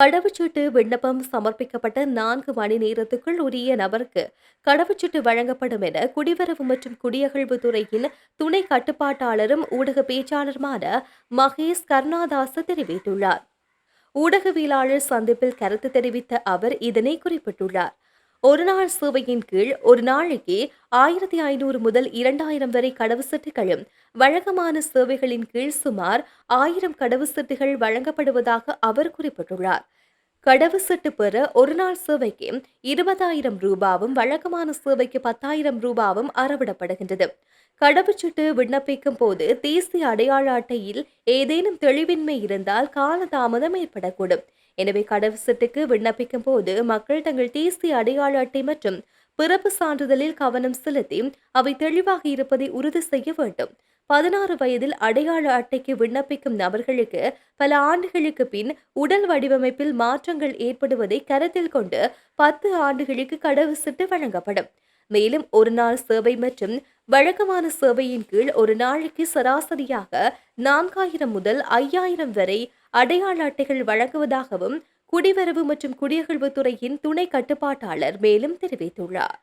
கடவுச்சீட்டு விண்ணப்பம் சமர்ப்பிக்கப்பட்ட நான்கு மணி நேரத்துக்குள் உரிய நபருக்கு கடவுச்சீட்டு வழங்கப்படும் என குடிவரவு மற்றும் குடியகழ்வுத்துறையின் துணை கட்டுப்பாட்டாளரும் ஊடக பேச்சாளருமான மகேஷ் கருணாதாஸ் தெரிவித்துள்ளார். ஊடகவியலாளர் சந்திப்பில் கருத்து தெரிவித்த அவர் இதனை குறிப்பிட்டுள்ளார். ஒரு நாள் சேவையின் கீழ் ஒரு நாளைக்கு ஆயிரத்தி ஐநூறு முதல் இரண்டாயிரம் வரை கடவு சீட்டுகளும் வழக்கமான சேவைகளின் கீழ் சுமார் ஆயிரம் கடவு சீட்டுகள் வழங்கப்படுவதாக அவர் குறிப்பிட்டுள்ளார். கடவு கடவுச்சீட்டு பெற ஒரு நாள் சேவைக்கு இருபதாயிரம் ரூபாவும் வழக்கமான சேவைக்கு பத்தாயிரம் ரூபாவும் அறவிடப்படுகின்றது. கடவுச்சீட்டு விண்ணப்பிக்கும் போது தேசிய அடையாள அட்டையில் ஏதேனும் தெளிவின்மை இருந்தால் காலதாமதம் ஏற்படக்கூடும். எனவே கடவுச்சீட்டுக்கு விண்ணப்பிக்கும் போது மக்கள் தங்கள் தேசிய அடையாள அட்டை மற்றும் பிறப்பு சான்றிதழில் கவனம் செலுத்தி அவை தெளிவாக இருப்பதை உறுதி செய்ய வேண்டும். பதினாறு வயதில் அடையாள அட்டைக்கு விண்ணப்பிக்கும் நபர்களுக்கு பல ஆண்டுகளுக்கு பின் உடல் வடிவமைப்பில் மாற்றங்கள் ஏற்படுவதை கருத்தில் கொண்டு பத்து ஆண்டுகளுக்கு கடவுச்சீட்டு வழங்கப்படும். மேலும் ஒரு நாள் சேவை மற்றும் வழக்கமான சேவையின் கீழ் ஒரு நாளைக்கு சராசரியாக நான்காயிரம் முதல் ஐயாயிரம் வரை அடையாள அட்டைகள் வழங்குவதாகவும் குடிவரவு மற்றும் குடியகழ்வுத்துறையின் துணை கட்டுப்பாட்டாளர் மேலும் தெரிவித்துள்ளார்.